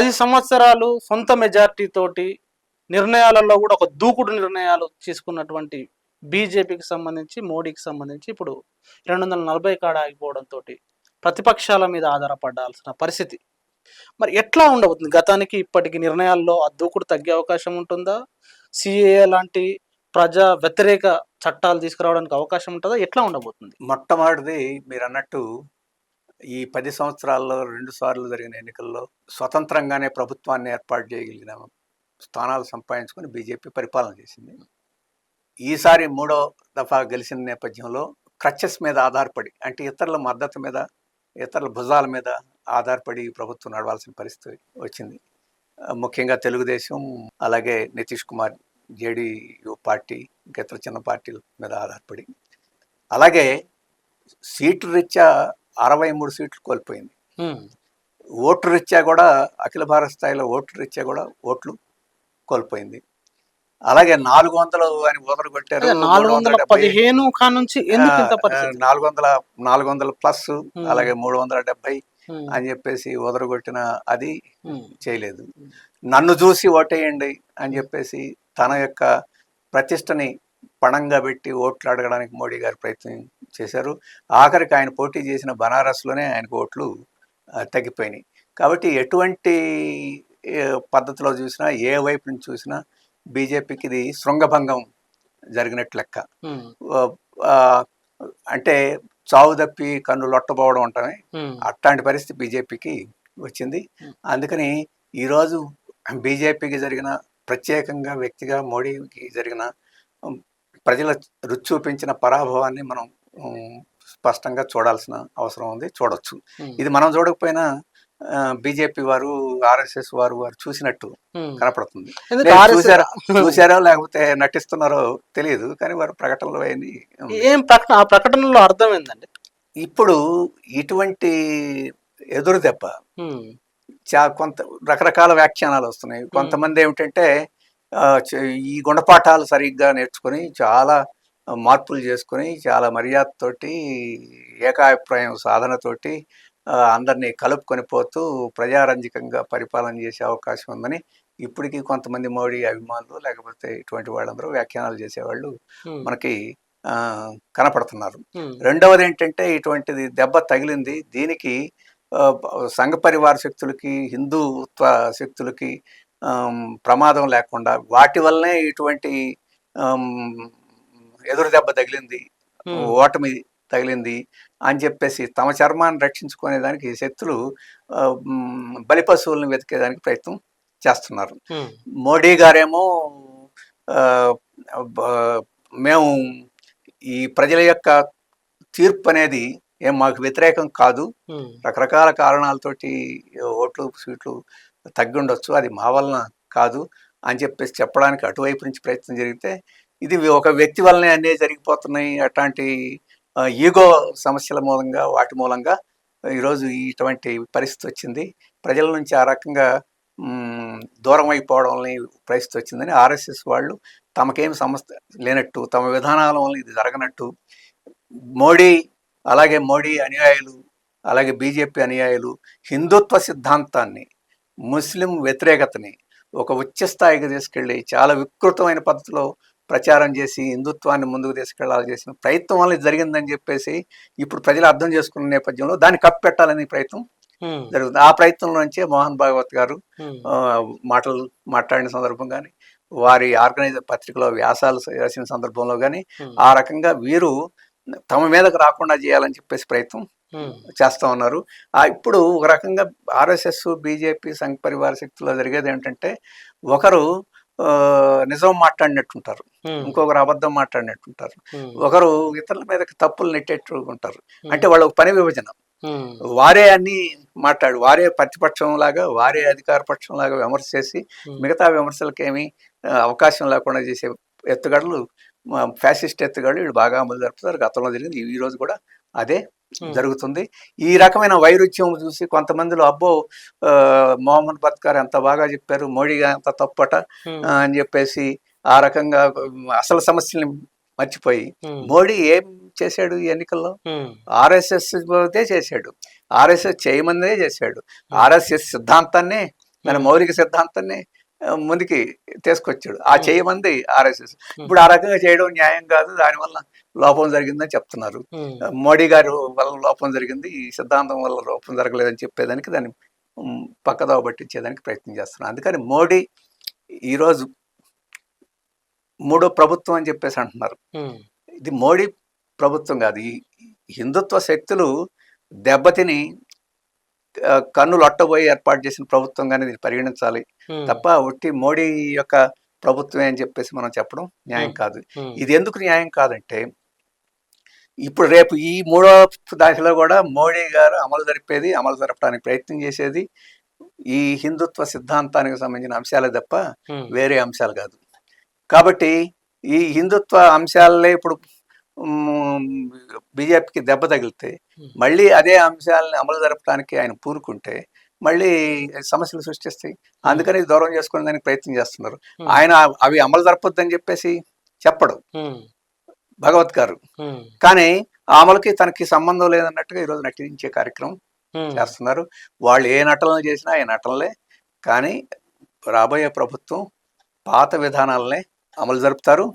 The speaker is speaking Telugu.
పది సంవత్సరాలు సొంత మెజారిటీ తోటి నిర్ణయాలలో కూడా ఒక దూకుడు నిర్ణయాలు తీసుకున్నటువంటి బీజేపీకి సంబంధించి మోడీకి సంబంధించి ఇప్పుడు రెండు వందల నలభై కాడ ఆగిపోవడంతో ప్రతిపక్షాల మీద ఆధారపడాల్సిన పరిస్థితి. మరి ఎట్లా ఉండబోతుంది? గతానికి ఇప్పటికి నిర్ణయాల్లో ఆ దూకుడు తగ్గే అవకాశం ఉంటుందా? సిఏఏ లాంటి ప్రజా వ్యతిరేక చట్టాలు తీసుకురావడానికి అవకాశం ఉంటుందా? ఎట్లా ఉండబోతుంది? మొట్టమొదటిది మీరు అన్నట్టు ఈ పది సంవత్సరాల్లో రెండు సార్లు జరిగిన ఎన్నికల్లో స్వతంత్రంగానే ప్రభుత్వాన్ని ఏర్పాటు చేయగలిగిన స్థానాలు సంపాదించుకొని బీజేపీ పరిపాలన చేసింది. ఈసారి మూడో దఫా గెలిచిన నేపథ్యంలో క్రచెస్ మీద ఆధారపడి అంటే ఇతరుల మద్దతు మీద ఇతరుల భుజాల మీద ఆధారపడి ప్రభుత్వం నడవాల్సిన పరిస్థితి వచ్చింది. ముఖ్యంగా తెలుగుదేశం అలాగే నితీష్ కుమార్ జేడీయూ పార్టీ ఇంకా ఇతర చిన్న పార్టీల మీద ఆధారపడి. అలాగే సీటు రీత్యా అరవై మూడు సీట్లు కోల్పోయింది హ్మ్. ఓటు రీత్యా కూడా అఖిల భారత స్థాయిలో ఓటు రీత్యా కూడా ఓట్లు కోల్పోయింది అలాగే నాలుగు వందలు అని వదలు కొట్టారు అదే నాలుగు వందల పదిహేను నుంచి నాలుగు వందల నాలుగు వందల ప్లస్. అలాగే మూడు వందల డెబ్బై. అని చెప్పేసి వదలగొట్టిన అది హ్మ్. చేయలేదు నన్ను చూసి ఓటేయండి అని చెప్పేసి తన యొక్క ప్రతిష్టని పణంగా పెట్టి ఓట్లు అడగడానికి మోడీ గారు ప్రయత్నం చేశారు. ఆఖరికి ఆయన పోటీ చేసిన బనారస్లోనే ఆయనకు ఓట్లు తగ్గిపోయినాయి. కాబట్టి ఎటువంటి పద్ధతిలో చూసినా ఏ వైపు నుంచి చూసినా బీజేపీకి ఇది శృంగభంగం జరిగినట్టు లెక్క. అంటే చావు తప్పి కన్ను లొట్టబోవడం ఉంటామే. అట్లాంటి పరిస్థితి బీజేపీకి వచ్చింది. అందుకని ఈరోజు బీజేపీకి జరిగిన ప్రత్యేకంగా వ్యక్తిగా మోడీకి జరిగిన ప్రజల రుచి చూపించిన పరాభవాన్ని మనం స్పష్టంగా చూడాల్సిన అవసరం ఉంది చూడొచ్చు. ఇది మనం చూడకపోయినా బీజేపీ వారు ఆర్ఎస్ఎస్ వారు వారు చూసినట్టు. కనపడుతుంది చూసారా చూసారో లేకపోతే నటిస్తున్నారో తెలియదు కానీ వారు ప్రకటనలు ఏం ప్రకటన ఆ ప్రకటనలో అర్థం ఏందండి ఇప్పుడు ఇటువంటి ఎదురు దెబ్బ. చా కొంత రకరకాల వ్యాఖ్యానాలు వస్తున్నాయి కొంతమంది ఏమిటంటే ఈ గుణపాఠాలు సరిగ్గా నేర్చుకొని చాలా మార్పులు చేసుకొని చాలా మర్యాదతోటి ఏకాభిప్రాయం సాధనతోటి అందరినీ కలుపుకొని పోతూ ప్రజారంజకంగా పరిపాలన చేసే అవకాశం ఉందని ఇప్పటికీ కొంతమంది మోడీ అభిమానులు లేకపోతే ఇటువంటి వాళ్ళందరూ వ్యాఖ్యానాలు చేసేవాళ్ళు. మనకి ఆ, కనపడుతున్నారు. రెండవది ఏంటంటే ఇటువంటిది దెబ్బ తగిలింది దీనికి సంఘ పరివార శక్తులకి హిందూత్వ శక్తులకి ప్రమాదం లేకుండా వాటి వల్లనే ఇటువంటి ఎదురు దెబ్బ తగిలింది. ఓటమి తగిలింది అని చెప్పేసి తమ చర్మాన్ని రక్షించుకునే దానికి శక్తులు ఆ, మ్, బలిపశువులను వెతికేదానికి ప్రయత్నం చేస్తున్నారు. మోడీ గారేమో మేము ఈ ప్రజల యొక్క తీర్పు అనేది ఏం మాకు వ్యతిరేకం కాదు. రకరకాల కారణాలతోటి ఓట్లు సీట్లు తగ్గిండొచ్చు అది మా వలన కాదు అని చెప్పేసి చెప్పడానికి అటువైపు నుంచి ప్రయత్నం జరిగితే ఇది ఒక వ్యక్తి వల్లనే అన్నీ జరిగిపోతున్నాయి. అట్లాంటి ఈగో సమస్యల మూలంగా వాటి మూలంగా ఈరోజు ఇటువంటి పరిస్థితి వచ్చింది. ప్రజల నుంచి ఆ రకంగా దూరం అయిపోవడం పరిస్థితి వచ్చిందని ఆర్ఎస్ఎస్ వాళ్ళు తమకేం సమస్య లేనట్టు తమ విధానాల వల్ల ఇది జరగనట్టు మోడీ అలాగే మోడీ అనుయాయులు అలాగే బీజేపీ అనుయాయులు హిందుత్వ సిద్ధాంతాన్ని ముస్లిం వ్యతిరేకతని ఒక ఉచ్చ స్థాయికి తీసుకెళ్ళి చాలా వికృతమైన పద్ధతిలో ప్రచారం చేసి హిందుత్వాన్ని ముందుకు తీసుకెళ్ళాలి చేసిన ప్రయత్నం వల్ల జరిగిందని చెప్పేసి ఇప్పుడు ప్రజలు అర్థం చేసుకున్న నేపథ్యంలో దాన్ని కప్పెట్టాలనే ప్రయత్నం. జరుగుతుంది ఆ ప్రయత్నంలోంచే మోహన్ భాగవత్ గారు మాటలు మాట్లాడిన సందర్భం కానీ వారి ఆర్గనైజర్ పత్రికలో వ్యాసాలు రాసిన సందర్భంలో కానీ. ఆ రకంగా వీరు తమ మీదకు రాకుండా చేయాలని చెప్పేసి ప్రయత్నం. చేస్తూ ఉన్నారు ఆ ఇప్పుడు ఒక రకంగా ఆర్ఎస్ఎస్ బీజేపీ సంఘ పరివార శక్తిలో జరిగేది ఏంటంటే ఒకరు నిజం మాట్లాడినట్టుంటారు. ఇంకొకరు అబద్ధం మాట్లాడినట్టుంటారు. ఒకరు ఇతరుల మీద తప్పులు నెట్టేట్టు ఉంటారు అంటే వాళ్ళ పని విభజన. వారే అన్ని మాట్లాడు వారే ప్రతిపక్షం లాగా వారే అధికార పక్షం లాగా విమర్శ చేసి. మిగతా విమర్శలకేమీ అవకాశం లేకుండా చేసే ఎత్తుగడలు ఫ్యాసిస్ట్ ఎత్తుగడలు వీళ్ళు బాగా అమలు జరుపుతారు గతంలో జరిగింది ఈ రోజు కూడా అదే. జరుగుతుంది ఈ రకమైన వైరుధ్యం చూసి కొంతమందిలో అబ్బో మొహమ్మద్ బత్కార్ ఎంత బాగా చెప్పారు మోడీ ఎంత తప్పట అని చెప్పేసి ఆ రకంగా అసలు సమస్యల్ని మర్చిపోయి. మోడీ ఏం చేశాడు ఈ ఎన్నికల్లో. ఆర్ఎస్ఎస్ చేశాడు ఆర్ఎస్ఎస్ చేయమందే చేశాడు ఆర్ఎస్ఎస్ సిద్ధాంతాన్ని Hmm. మౌలిక సిద్ధాంతాన్ని ముందుకి తీసుకొచ్చాడు. ఆ. చేయమంది ఆర్ఎస్ఎస్. ఇప్పుడు ఆ రకంగా చేయడం న్యాయం కాదు దానివల్ల లోపం జరిగిందని చెప్తున్నారు. మోడీ గారు వల్ల లోపం జరిగింది ఈ సిద్ధాంతం వల్ల లోపం జరగలేదని చెప్పేదానికి దాన్ని పక్కదోవ పట్టించేదానికి ప్రయత్నం చేస్తున్నారు. అందుకని మోడీ ఈరోజు మూడో ప్రభుత్వం అని చెప్పేసి అంటున్నారు. ఇది మోడీ ప్రభుత్వం కాదు. ఈ హిందుత్వ శక్తులు దెబ్బతిని కన్నులు అట్టబోయి ఏర్పాటు చేసిన ప్రభుత్వంగానే దీన్ని పరిగణించాలి. తప్ప ఒట్టి మోడీ యొక్క ప్రభుత్వమే అని చెప్పేసి మనం చెప్పడం న్యాయం కాదు. ఇది ఎందుకు న్యాయం కాదంటే ఇప్పుడు రేపు ఈ మూడో దశలో కూడా మోడీ గారు అమలు జరిపేది అమలు జరపడానికి ప్రయత్నం చేసేది ఈ హిందుత్వ సిద్ధాంతానికి సంబంధించిన అంశాలే తప్ప వేరే అంశాలు కాదు. కాబట్టి ఈ హిందుత్వ అంశాలే ఇప్పుడు బీజేపీకి దెబ్బ తగిలితే. మళ్ళీ అదే అంశాలని అమలు జరపడానికి ఆయన పూనుకుంటే మళ్ళీ సమస్యలు సృష్టిస్తాయి. అందుకని దూరం చేసుకునే దానికి ప్రయత్నం చేస్తున్నారు. ఆయన అవి అమలు జరపొద్దని చెప్పేసి చెప్పడు. భగవత్ గారు. కానీ ఆ అమలుకి తనకి సంబంధం లేదన్నట్టుగా ఈరోజు నటించే కార్యక్రమం. చేస్తున్నారు. వాళ్ళు ఏ నటనలు చేసినా ఏ నటనలే. కానీ రాబోయే ప్రభుత్వం పాత విధానాలనే అమలు జరుపుతారు.